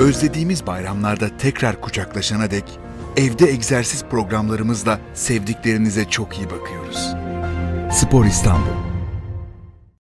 özlediğimiz bayramlarda tekrar kucaklaşana dek evde egzersiz programlarımızla sevdiklerinize çok iyi bakıyoruz. Spor İstanbul